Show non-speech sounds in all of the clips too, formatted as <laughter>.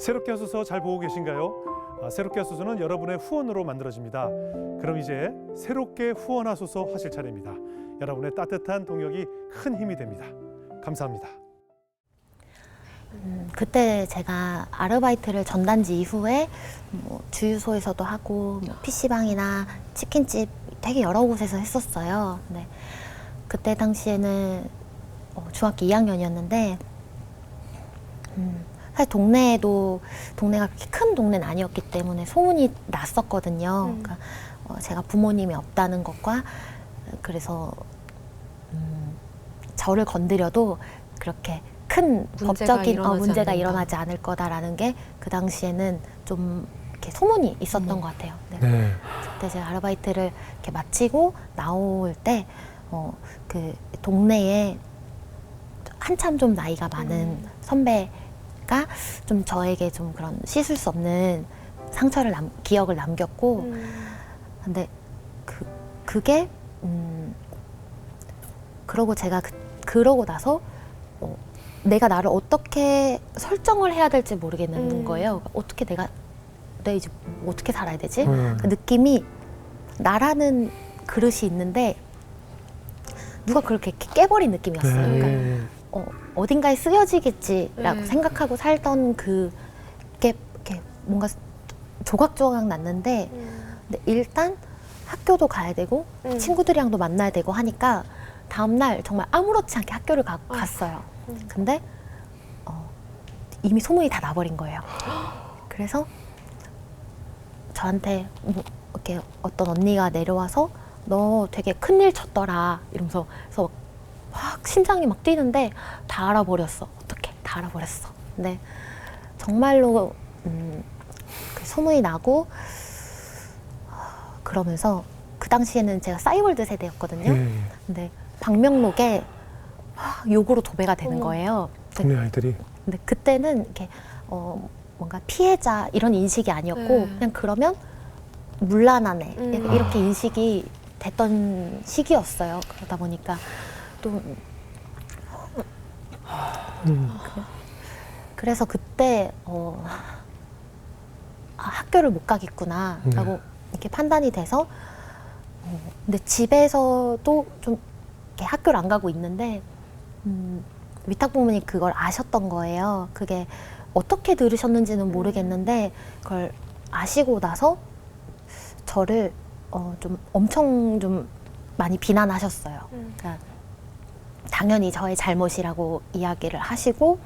새롭게 하소서 잘 보고 계신가요? 아, 새롭게 하소서는 여러분의 후원으로 만들어집니다. 그럼 이제 새롭게 후원하소서 하실 차례입니다. 여러분의 따뜻한 동역이 큰 힘이 됩니다. 감사합니다. 음, 그때 제가 아르바이트를 전단지 이후에 뭐 주유소에서도 하고 뭐 PC방이나 치킨집 되게 여러 곳에서 했었어요. 근데 그때 당시에는 어, 중학교 2학년이었는데 음, 사실 동네에도 동네가 그렇게 큰 동네는 아니었기 때문에 소문이 났었거든요. 음. 그러니까 어, 제가 부모님이 없다는 것과 그래서 음, 저를 건드려도 그렇게 큰 문제가 법적인 어, 일어나지 문제가 않는다. 일어나지 않을 거다라는 게 그 당시에는 좀 이렇게 소문이 있었던 음. 것 같아요. 네. 네. 그때 제가 아르바이트를 이렇게 마치고 나올 때, 어, 그 동네에 한참 좀 나이가 많은 음. 선배 가좀 저에게 좀 그런 씻을 수 없는 상처를 남, 기억을 남겼고, 음. 근데 그, 그게, 음, 그러고 제가 그, 그러고 나서, 어, 내가 나를 어떻게 설정을 해야 될지 모르겠는 음. 거예요. 그러니까 어떻게 내가, 내가 이제 어떻게 살아야 되지? 음. 그 느낌이 나라는 그릇이 있는데 누가 그렇게 깨버린 느낌이었어요. 그러니까 네. 어, 어딘가에 쓰여지겠지라고 네. 생각하고 살던 그게 이렇게 뭔가 조각조각 났는데 음. 근데 일단 학교도 가야 되고 음. 친구들이랑도 만나야 되고 하니까 다음날 정말 아무렇지 않게 학교를 가- 아. 갔어요. 음. 근데 어, 이미 소문이 다 나버린 거예요. 그래서 저한테 뭐 이렇게 어떤 언니가 내려와서 너 되게 큰일 쳤더라 이러면서 그래서 확 심장이 막 뛰는데 다 알아버렸어. 어떻게 다 알아버렸어. 근데 정말로 음, 그 소문이 나고 그러면서 그 당시에는 제가 싸이월드 세대였거든요. 네. 근데 방명록에 막 욕으로 도배가 되는 어머. 거예요. 근데, 동네 아이들이 근데 그때는 이렇게 어 뭔가 피해자 이런 인식이 아니었고 네. 그냥 그러면 물란하네 음. 이렇게 인식이 됐던 시기였어요. 그러다 보니까 또 음. 그래서 그때 어, 아, 학교를 못 가겠구나라고 네. 이렇게 판단이 돼서 어, 근데 집에서도 좀 이렇게 학교를 안 가고 있는데 음, 위탁 부모님 그걸 아셨던 거예요. 그게 어떻게 들으셨는지는 모르겠는데 그걸 아시고 나서 저를 어, 좀 엄청 좀 많이 비난하셨어요. 음. 그러니까 당연히 저의 잘못이라고 이야기를 하시고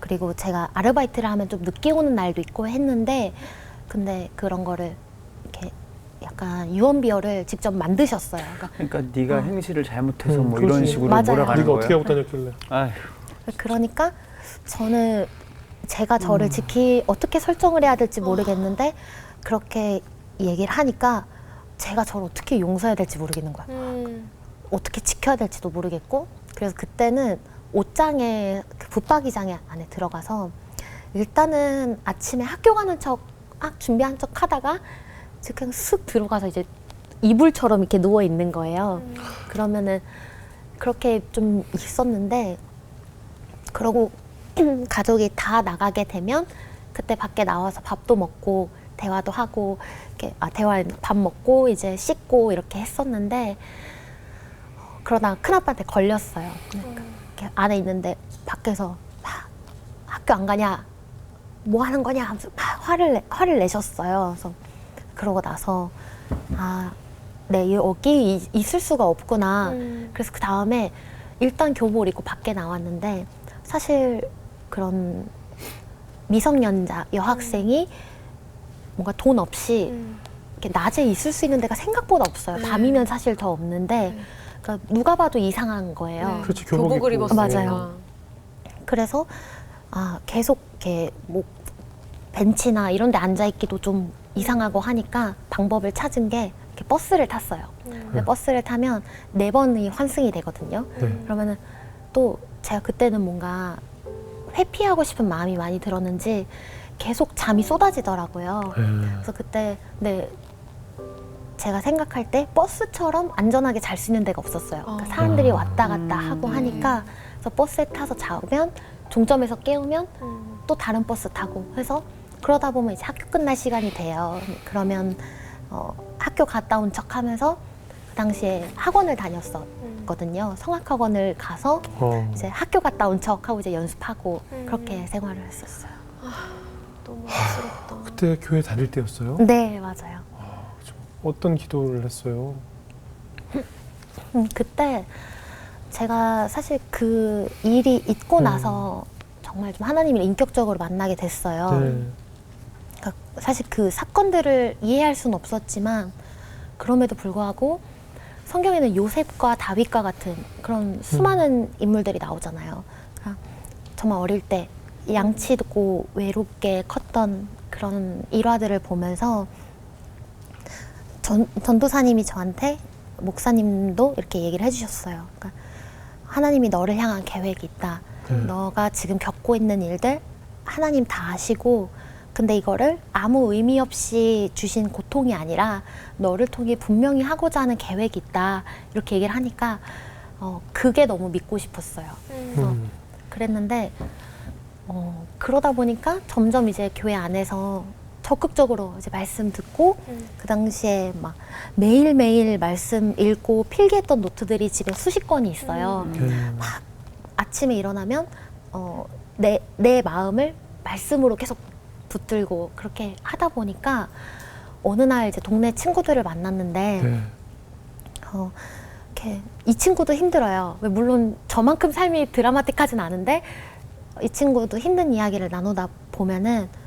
그리고 제가 아르바이트를 하면 좀 늦게 오는 날도 있고 했는데 근데 그런 거를 이렇게 약간 유언비어를 직접 만드셨어요. 그러니까 그러니까 네가 어. 행실을 잘못해서 음, 뭐 이런 그렇지. 식으로 맞아요. 몰아가는 네가 거예요. 어떻게 하고 다녔길래? 아휴, 그러니까 저는 제가 저를 음. 지키 어떻게 설정을 해야 될지 모르겠는데 그렇게 얘기를 하니까 제가 저를 어떻게 용서해야 될지 모르겠는 거야. 음. 어떻게 지켜야 될지도 모르겠고 그래서 그때는 옷장에 그 붙박이장에 안에 들어가서 일단은 아침에 학교 가는 척 아, 준비한 척 하다가 그냥 슥 들어가서 이제 이불처럼 이렇게 누워 있는 거예요. 음. 그러면은 그렇게 좀 있었는데 그러고 <clears throat> 가족이 다 나가게 되면 그때 밖에 나와서 밥도 먹고 대화도 하고 이렇게 아 대화 밥 먹고 이제 씻고 이렇게 했었는데 어, 그러다가 큰 아빠한테 걸렸어요. 이렇게 안에 있는데 밖에서 막 학교 안 가냐 뭐 하는 거냐 하면서 막 화를 내, 화를 내셨어요. 그래서 그러고 나서 아, 네 여기 이- 있을 수가 없구나. 음. 그래서 그 다음에 일단 교복을 입고 밖에 나왔는데 사실 그런 미성년자 여학생이 뭔가 돈 없이 음. 이렇게 낮에 있을 수 있는 데가 생각보다 없어요. 네. 밤이면 사실 더 없는데 네. 그러니까 누가 봐도 이상한 거예요. 네. 그렇지, 교복 교복을 입고. 입었으니까. 맞아요. 그래서 아 계속 이렇게 뭐 벤치나 이런 데 앉아 있기도 좀 이상하고 하니까 방법을 찾은 게 이렇게 버스를 탔어요. 음. 근데 네. 버스를 타면 네 번이 환승이 되거든요. 네. 그러면은 또 제가 그때는 뭔가 회피하고 싶은 마음이 많이 들었는지 계속 잠이 쏟아지더라고요. 네. 그래서 그때 네 제가 생각할 때 버스처럼 안전하게 잘 수 있는 데가 없었어요. 그러니까 어. 사람들이 아. 왔다 갔다 음. 하고 하니까 그래서 버스에 타서 자면 종점에서 깨우면 음. 또 다른 버스 타고 해서 그러다 보면 이제 학교 끝날 시간이 돼요. 그러면 어, 학교 갔다 온 척 하면서 그 당시에 학원을 다녔었거든요. 성악학원을 가서 어. 이제 학교 갔다 온 척 하고 이제 연습하고 음. 그렇게 생활을 했었어요. 너무 안쓰럽다. 그때 교회 다닐 때였어요? 네 맞아요. 어떤 기도를 했어요? 음, 그때 제가 사실 그 일이 있고 음. 나서 정말 좀 하나님을 인격적으로 만나게 됐어요. 네. 그러니까 사실 그 사건들을 이해할 수는 없었지만 그럼에도 불구하고 성경에는 요셉과 다윗과 같은 그런 수많은 인물들이 나오잖아요. 그러니까 정말 어릴 때 양치고 외롭게 컸던 그런 일화들을 보면서 전, 전도사님이 저한테 목사님도 이렇게 얘기를 해주셨어요. 그러니까 하나님이 너를 향한 계획이 있다. 네. 너가 지금 겪고 있는 일들 하나님 다 아시고 근데 이거를 아무 의미 없이 주신 고통이 아니라 너를 통해 분명히 하고자 하는 계획이 있다 이렇게 얘기를 하니까 어, 그게 너무 믿고 싶었어요. 그래서 음. 그랬는데 어, 그러다 보니까 점점 이제 교회 안에서 적극적으로 이제 말씀 듣고 음. 그 당시에 막 매일 매일 말씀 읽고 필기했던 노트들이 집에 수십 건이 있어요. 네. 아침에 일어나면 어, 내, 내 마음을 말씀으로 계속 붙들고 그렇게 하다 보니까 어느 날 이제 동네 친구들을 만났는데 네. 어, 이렇게 이 친구도 힘들어요. 왜 물론 저만큼 삶이 드라마틱하진 않은데 이 친구도 힘든 이야기를 나누다 보면은 어,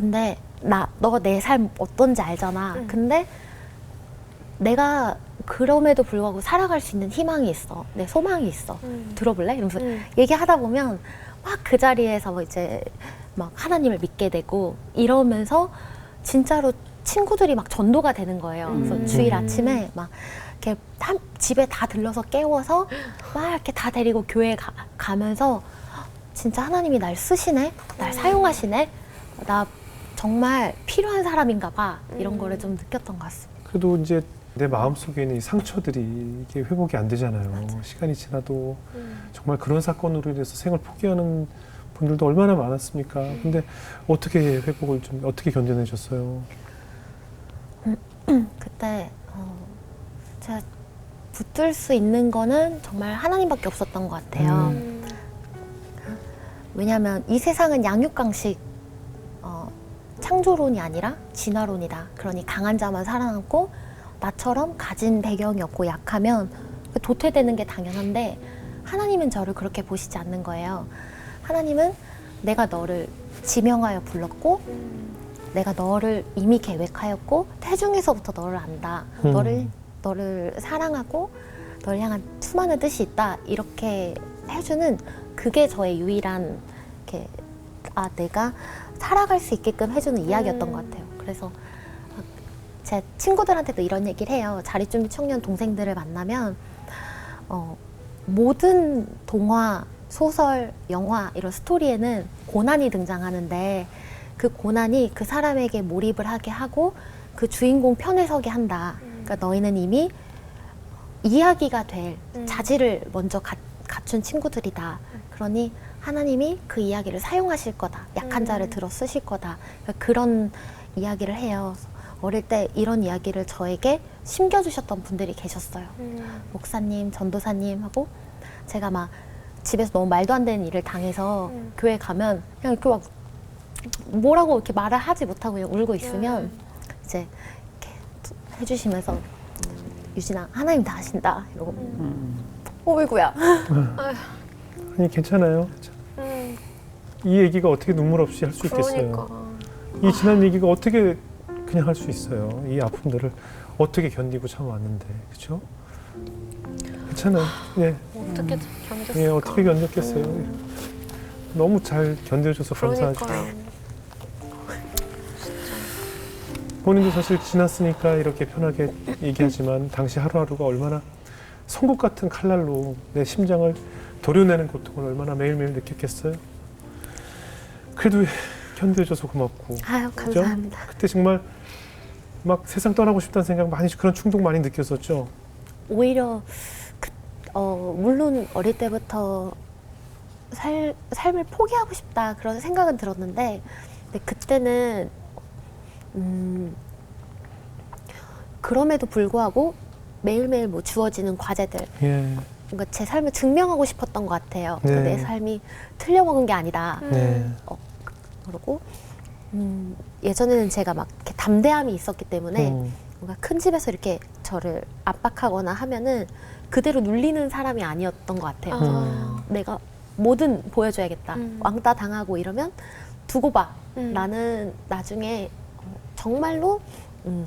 근데 나 너가 내 삶 어떤지 알잖아. 음. 근데 내가 그럼에도 불구하고 살아갈 수 있는 희망이 있어. 내 소망이 있어. 음. 들어볼래? 이러면서 음. 얘기하다 보면 막 그 자리에서 이제 막 하나님을 믿게 되고 이러면서 진짜로 친구들이 막 전도가 되는 거예요. 그래서 음. 주일 아침에 막 이렇게 한 집에 다 들러서 깨워서 막 이렇게 다 데리고 교회 가, 가면서 진짜 하나님이 날 쓰시네, 날 사용하시네, 나 정말 필요한 사람인가 봐 이런 음. 거를 좀 느꼈던 것 같습니다. 그래도 이제 내 마음 속에 있는 이 상처들이 이게 회복이 안 되잖아요. 시간이 지나도 음. 정말 그런 사건으로 인해서 생을 포기하는 분들도 얼마나 많았습니까? 근데 어떻게 회복을 좀 어떻게 견뎌내셨어요? <clears throat> 그때 어, 제가 붙들 수 있는 거는 정말 하나님밖에 없었던 것 같아요. 음. 왜냐하면 이 세상은 양육강식 어, 창조론이 아니라 진화론이다. 그러니 강한 자만 살아남고 나처럼 가진 배경이 없고 약하면 그 도태되는 게 당연한데 하나님은 저를 그렇게 보시지 않는 거예요. 하나님은 내가 너를 지명하여 불렀고 음. 내가 너를 이미 계획하였고 태중에서부터 너를 안다. 음. 너를 너를 사랑하고 너를 향한 수많은 뜻이 있다. 이렇게 해주는 그게 저의 유일한 이렇게 아 내가 살아갈 수 있게끔 해주는 이야기였던 음. 것 같아요. 그래서 제 친구들한테도 이런 얘기를 해요. 자립준비 청년 동생들을 만나면 어, 모든 동화, 소설, 영화 이런 스토리에는 고난이 등장하는데 그 고난이 그 사람에게 몰입을 하게 하고 그 주인공 편에 서게 한다. 그러니까 너희는 이미 이야기가 될 음. 자질을 먼저 가, 갖춘 친구들이다. 그러니 하나님이 그 이야기를 사용하실 거다. 약한 음. 자를 들어 쓰실 거다. 그러니까 그런 이야기를 해요. 어릴 때 이런 이야기를 저에게 심겨주셨던 분들이 계셨어요. 음. 목사님, 전도사님 하고 제가 막 집에서 너무 말도 안 되는 일을 당해서 음. 교회 가면 그냥 이렇게 막 뭐라고 이렇게 말을 하지 못하고 그냥 울고 있으면 음. 이제 이렇게 해주시면서 유진아 하나님 다 아신다 이러고 음. 어이구야 아니 괜찮아요. 음. 이 얘기가 어떻게 눈물 없이 할 수 있겠어요? 그러니까. 이 지난 얘기가 어떻게 그냥 할 수 있어요? 이 아픔들을 어떻게 견디고 참아왔는데, 그렇죠? 괜찮아요. 예, 어떻게 견뎠을까? 예, 어떻게 견뎠겠어요? 음. 너무 잘 견뎌줘서 감사하죠. 그러니까요. 본인도 사실 지났으니까 이렇게 편하게 얘기하지만 당시 하루하루가 얼마나 송곳 같은 칼날로 내 심장을 도려내는 고통을 얼마나 매일매일 느꼈겠어요. 그래도 견뎌줘서 고맙고 아유 그죠? 감사합니다 그때 정말 막 세상 떠나고 싶다는 생각 많이 그런 충동 많이 느꼈었죠. 오히려 그, 어, 물론 어릴 때부터 살, 삶을 포기하고 싶다 그런 생각은 들었는데 근데 그때는 음, 그럼에도 불구하고 매일매일 뭐 주어지는 과제들 예. 뭔가 제 삶을 증명하고 싶었던 것 같아요. 네. 내 삶이 틀려먹은 게 아니다. 네. 그리고 음, 예전에는 제가 막 이렇게 담대함이 있었기 때문에 음. 뭔가 큰 집에서 이렇게 저를 압박하거나 하면은 그대로 눌리는 사람이 아니었던 것 같아요. 아. 내가 뭐든 보여줘야겠다. 음. 왕따 당하고 이러면 두고 봐. 음. 나는 나중에 어, 정말로 음,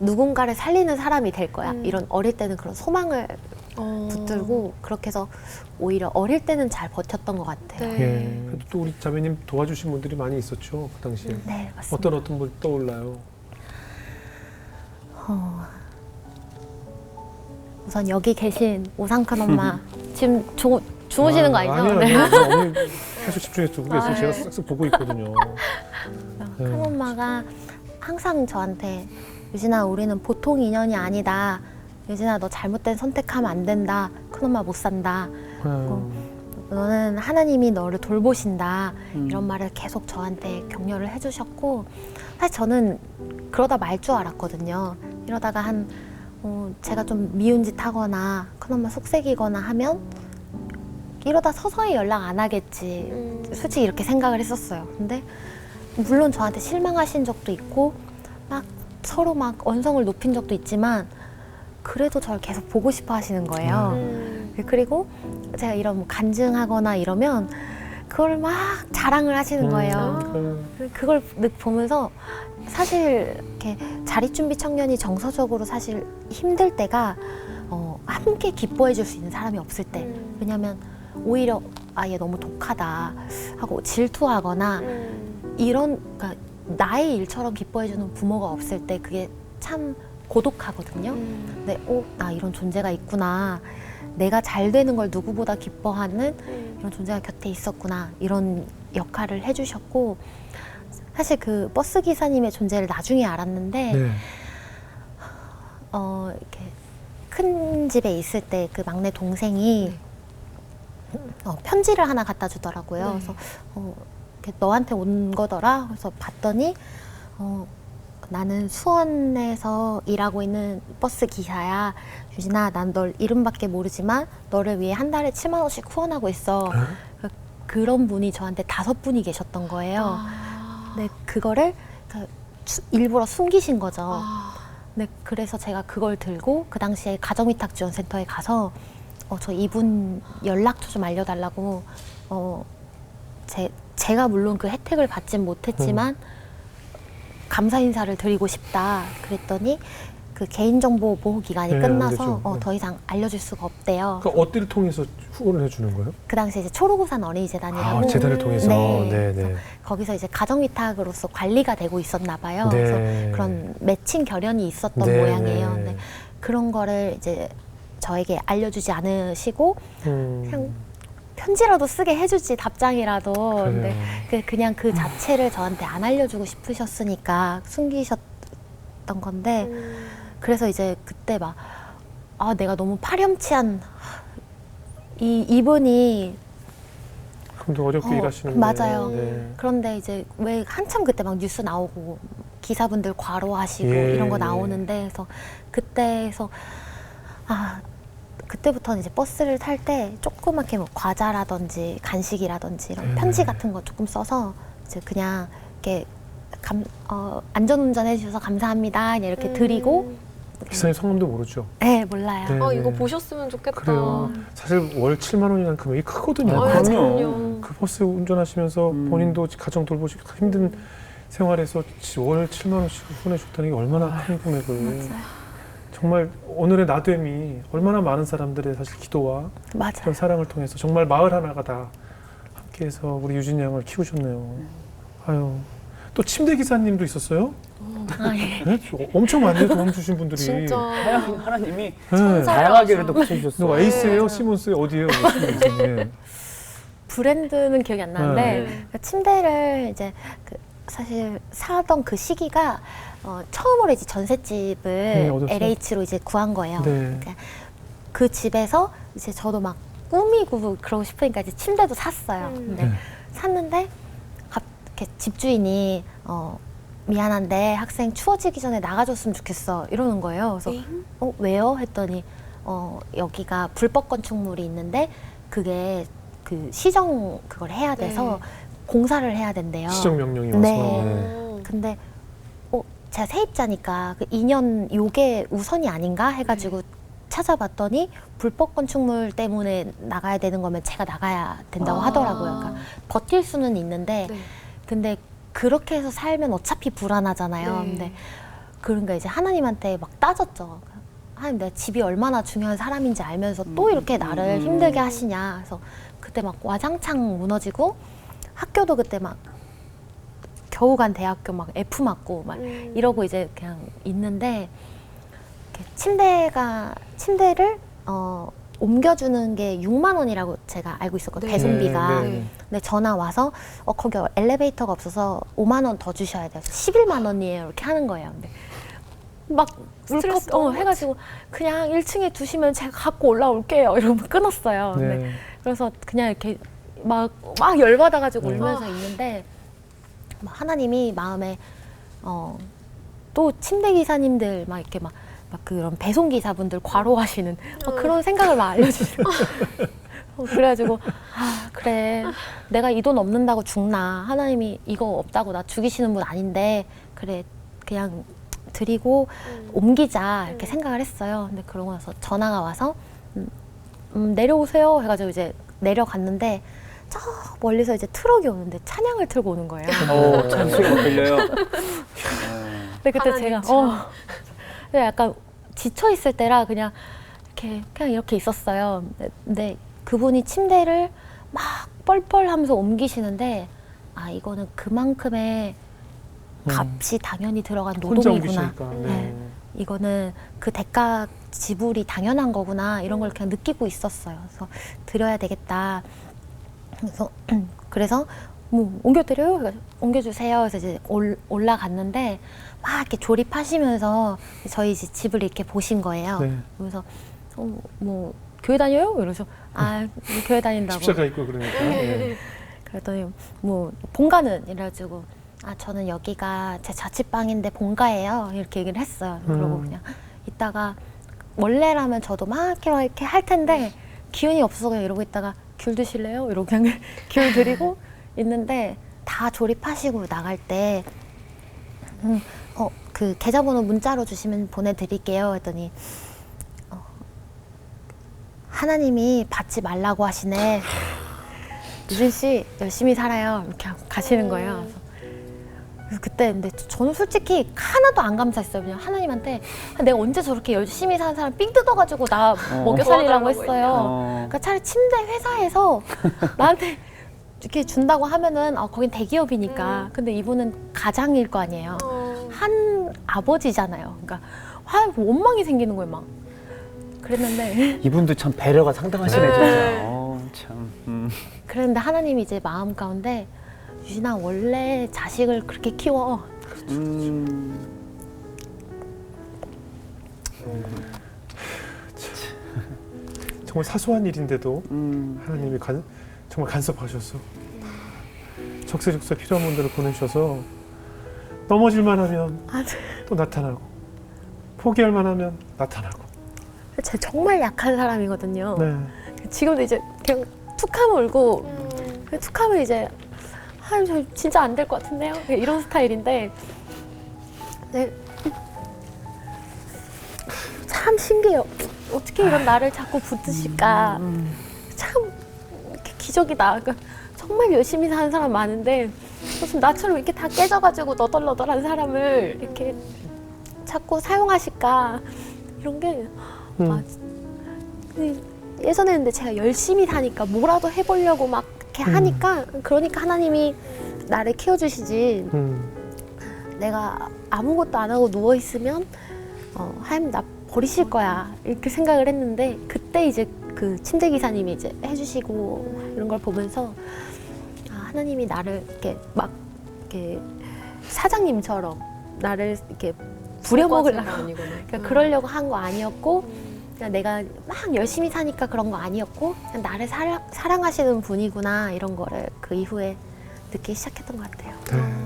누군가를 살리는 사람이 될 거야. 음. 이런 어릴 때는 그런 소망을 어. 붙들고 그렇게 해서 오히려 어릴 때는 잘 버텼던 것 같아요. 네. 예. 그래도 또 우리 자매님 도와주신 분들이 많이 있었죠 그 당시에. 네, 맞습니다. 어떤 어떤 분 떠올라요? 어, 우선 여기 계신 오상큰 엄마 <laughs> 지금 주, 주무시는 거 아니죠? 아니요, 네. 아니요. 어머니 계속 집중해서 듣고 계세요. 아, 제가 네. 쓱쓱 보고 있거든요. 네. 큰 엄마가 항상 저한테 유진아 우리는 보통 인연이 아니다. 유진아 너 잘못된 선택하면 안 된다. 큰 엄마 못 산다. 아유, 너는 하나님이 너를 돌보신다. 음. 이런 말을 계속 저한테 격려를 해주셨고 사실 저는 그러다 말 줄 알았거든요. 이러다가 한 어, 제가 좀 미운 짓 하거나 큰엄마 속색이거나 하면 이러다 서서히 연락 안 하겠지. 음. 솔직히 이렇게 생각을 했었어요. 근데 물론 저한테 실망하신 적도 있고 막 서로 막 언성을 높인 적도 있지만 그래도 저를 계속 보고 싶어 하시는 거예요. 음. 그리고 제가 이런 뭐 간증하거나 이러면 그걸 막 자랑을 하시는 거예요. 음, 그걸 느- 보면서 사실 이렇게 자립 준비 청년이 정서적으로 사실 힘들 때가 어, 함께 기뻐해 줄 수 있는 사람이 없을 때. 음. 왜냐면 오히려 아얘 너무 독하다 하고 질투하거나 음. 이런 그러니까 나의 일처럼 기뻐해 주는 부모가 없을 때 그게 참 고독하거든요. 음. 근데 어, 나 이런 존재가 있구나. 내가 잘 되는 걸 누구보다 기뻐하는 음. 이런 존재가 곁에 있었구나. 이런 역할을 해주셨고 사실 그 버스 기사님의 존재를 나중에 알았는데 네. 어 이렇게 큰 집에 있을 때 그 막내 동생이 어, 편지를 하나 갖다 주더라고요. 네. 그래서 어, 이렇게 너한테 온 거더라. 그래서 봤더니 어, 나는 수원에서 일하고 있는 버스 기사야. 유진아, 난 널 이름밖에 모르지만 너를 위해 한 달에 7만 원씩 후원하고 있어. 그- 그런 분이 저한테 다섯 분이 계셨던 거예요. 아. 네, 그거를 그 수- 일부러 숨기신 거죠. 아. 네, 그래서 제가 그걸 들고 그 당시에 가정위탁 지원센터에 가서 어, 저 이분 연락처 좀 알려달라고 어, 제, 제가 물론 그 혜택을 받진 못했지만 감사 인사를 드리고 싶다 그랬더니 그 개인정보 보호 기간이 네, 안 끝나서. 어, 네. 더 이상 알려줄 수가 없대요. 그 어디를 통해서 후원을 해주는 거예요? 그 당시에 이제 초록우산 어린이재단이라고 아, 재단을 통해서. 네. 네, 네. 거기서 이제 가정위탁으로서 관리가 되고 있었나 봐요. 네. 그래서 그런 매칭 결연이 있었던 네, 모양이에요. 네. 근데 그런 거를 이제 저에게 알려주지 않으시고 음, 그냥 편지라도 쓰게 해주지 답장이라도 근데. 그 그냥 그 자체를 저한테 안 알려주고 싶으셨으니까 숨기셨던 건데 음. 그래서 이제 그때 막 아 내가 너무 파렴치한 이 이분이 그럼도 어렵게 어, 일하시는데. 맞아요. 네. 그런데 이제 왜 한참 그때 막 뉴스 나오고 기사분들 과로하시고 예, 이런 거 예. 나오는데 그래서 그때에서 아 그때부터는 이제 버스를 탈 때 조그맣게 뭐 과자라든지 간식이라든지 이런 네. 편지 같은 거 조금 써서 이제 그냥 이렇게 감, 어, 안전운전 해주셔서 감사합니다 그냥 이렇게 음. 드리고 기사님 성함도 모르죠. 네 몰라요 네. 아 이거 보셨으면 좋겠다. 그래요. 사실 월 7만 원이라는 금액이 크거든요. 아, 그럼요. 그 버스 운전하시면서 음. 본인도 가정 돌보시고 힘든 생활에서 지- 월 7만 원씩 후원해줬다는 게 얼마나 큰 금액을. 맞아요 정말 오늘의 나됨이 얼마나 많은 사람들의 사실 기도와 맞아요 그런 사랑을 통해서 정말 마을 하나가 다 함께해서 우리 유진 양을 키우셨네요. 아유. 또 침대 기사님도 있었어요? 아, 예. 네? 저 엄청 많네요 도움 주신 분들이. 진짜. 하나님, 하나님이 네. 다양하게 그래도 붙여주셨어요. 너 에이스예요? 시몬스예요? 어디예요? 뭐 기사님. 브랜드는 기억이 안 나는데 네. 그 침대를 이제 그 사실 사던 그 시기가 어, 처음으로 이제 전셋집을 네, 얻었어요. LH로 이제 구한 거예요. 네. 그러니까 그 집에서 이제 저도 막 꾸미고 그러고 싶으니까 이제 침대도 샀어요. 음. 근데 네. 샀는데 갑 이렇게 집주인이 어 미안한데 학생 추워지기 전에 나가줬으면 좋겠어 이러는 거예요. 그래서 엥? 어 왜요? 했더니 어 여기가 불법 건축물이 있는데 그게 그 시정 그걸 해야 돼서 공사를 해야 된대요. 시정 명령이 와서 네. 어. 근데 어 제가 세입자니까 그 2년 요게 우선이 아닌가 해가지고 찾아봤더니 불법 건축물 때문에 나가야 되는 거면 제가 나가야 된다고 아. 하더라고요. 그러니까 버틸 수는 있는데 네. 근데 그렇게 해서 살면 어차피 불안하잖아요. 네. 근데 그러니까 이제 하나님한테 막 따졌죠. 하나님 내가 집이 얼마나 중요한 사람인지 알면서 또 음, 이렇게 나를 음. 힘들게 하시냐. 그래서 그때 막 와장창 무너지고 학교도 그때 막 겨우 간 대학교 막 F 맞고 막 음. 이러고 이제 그냥 있는데 침대가 침대를 어 옮겨주는 게 6만 원이라고 제가 알고 있었거든요. 네. 배송비가. 네, 네. 근데 전화 와서 어 거기 엘리베이터가 없어서 5만 원 더 주셔야 돼서 11만 원이에요. 이렇게 하는 거예요. 근데 막 울컥 어 해가지고 그냥 1층에 두시면 제가 갖고 올라올게요. <laughs> 이러면 끊었어요. 네. 그래서 그냥 이렇게 막, 막 열받아가지고 네. 울면서 있는데 막 하나님이 마음에 어, 또 침대 기사님들 막 이렇게 막, 막 그런 배송 기사분들 과로하시는 막 그런 생각을 막 알려주시고. <laughs> 어, 그래가지고 아 그래. 내가 이 돈 없는다고 죽나? 하나님이 이거 없다고 나 죽이시는 분 아닌데 그래. 그냥 드리고 음. 옮기자. 이렇게 생각을 했어요. 근데 그러고 나서 전화가 와서 음, 음, 내려오세요. 해가지고 이제 내려갔는데 저 멀리서 이제 트럭이 오는데 찬양을 틀고 오는 거예요. 어, 찬수가 들려요. <laughs> 네. 근데 그때 제가. 어 약간 지쳐 있을 때라 그냥 이렇게 그냥 이렇게 있었어요. 근데, 근데 그분이 침대를 막 뻘뻘하면서 옮기시는데 아 이거는 그만큼의 값이 당연히 들어간 음. 혼자 노동이구나. 옮기시니까. 네. 네. 이거는 그 대가 지불이 당연한 거구나 이런 걸 그냥 느끼고 있었어요. 그래서 드려야 되겠다. 그래서 <clears throat> 그래서 뭐 옮겨드려요? 그래서 옮겨주세요. 그래서 이제 올, 올라갔는데 막 이렇게 조립하시면서 저희 이제 집을 이렇게 보신 거예요. 네. 그래서 어, 뭐 교회 다녀요? 이러서 아 교회 다닌다고. <laughs> 십자가 있고 그러니까. <laughs> 네. 그랬더니 뭐 본가는 이래가지고 아 저는 여기가 제 자취방인데 본가예요 이렇게 얘기를 했어요. 그러고 음. 그냥 이따가 원래라면 저도 막 이렇게, 막 이렇게 할 텐데 기운이 없어서 그냥 이러고 있다가 귤 드실래요? 이러고 그냥 <laughs> 귤 드리고 있는데 다 조립하시고 나갈 때 음, 어, 그 계좌번호 문자로 주시면 보내드릴게요. 했더니 어, 하나님이 받지 말라고 하시네. <laughs> 유진 씨 열심히 살아요. 이렇게 가시는 거예요. 그래서, 그래서 그때 근데 저는 솔직히 하나도 안 감사했어요. 그냥 하나님한테 아, 내가 언제 저렇게 열심히 사는 사람 삥 뜯어가지고 나 먹여 살리라고 했어요. 어. 그러니까 차라리 침대 회사에서 <laughs> 나한테 이렇게 준다고 하면은 어, 거긴 대기업이니까. 근데 이분은 가장일 거 아니에요. 어. 한 아버지잖아요. 그러니까 화 원망이 생기는 거예요, 막. 그랬는데 <laughs> 이분도 참 배려가 상당하시네, 네. 진짜. 어, 참. 음. 그랬는데 하나님이 이제 마음 가운데 유진아 원래 자식을 그렇게 키워. 음. 정말 사소한 일인데도 음. 하나님이 간, 정말 간섭하셔서 적세적소 필요한 분들을 보내주셔서 넘어질만 하면 아, 또 나타나고 포기할만 하면 나타나고 제가 정말 약한 사람이거든요. 네. 지금도 이제 그냥 툭 하면 울고 음. 그냥 툭하면 이제 아, 저 진짜 안 될 것 같은데요. 이런 스타일인데 네. 참 신기해요. 어떻게 이런 나를 자꾸 붙드실까? 참 이렇게 기적이다. 그러니까 정말 열심히 사는 사람 많은데 무슨 나처럼 이렇게 다 깨져가지고 너덜너덜한 사람을 이렇게 자꾸 사용하실까? 이런 게 음. 아, 근데 예전에는 근데 제가 열심히 사니까 뭐라도 해보려고 막 이렇게 하니까 그러니까 하나님이 나를 키워주시지 음. 내가 아무것도 안 하고 누워 있으면 어, 하나님 나 버리실 거야 이렇게 생각을 했는데 그때 이제 그 침대 기사님이 이제 해주시고 이런 걸 보면서 아, 하나님이 나를 이렇게 막 이렇게 사장님처럼 나를 이렇게 부려먹으려고. 그러니까 그러려고 한 거 아니었고 그냥 내가 막 열심히 사니까 그런 거 아니었고 그냥 나를 사랑, 사랑하시는 분이구나 이런 거를 그 이후에 느끼기 시작했던 것 같아요. 네.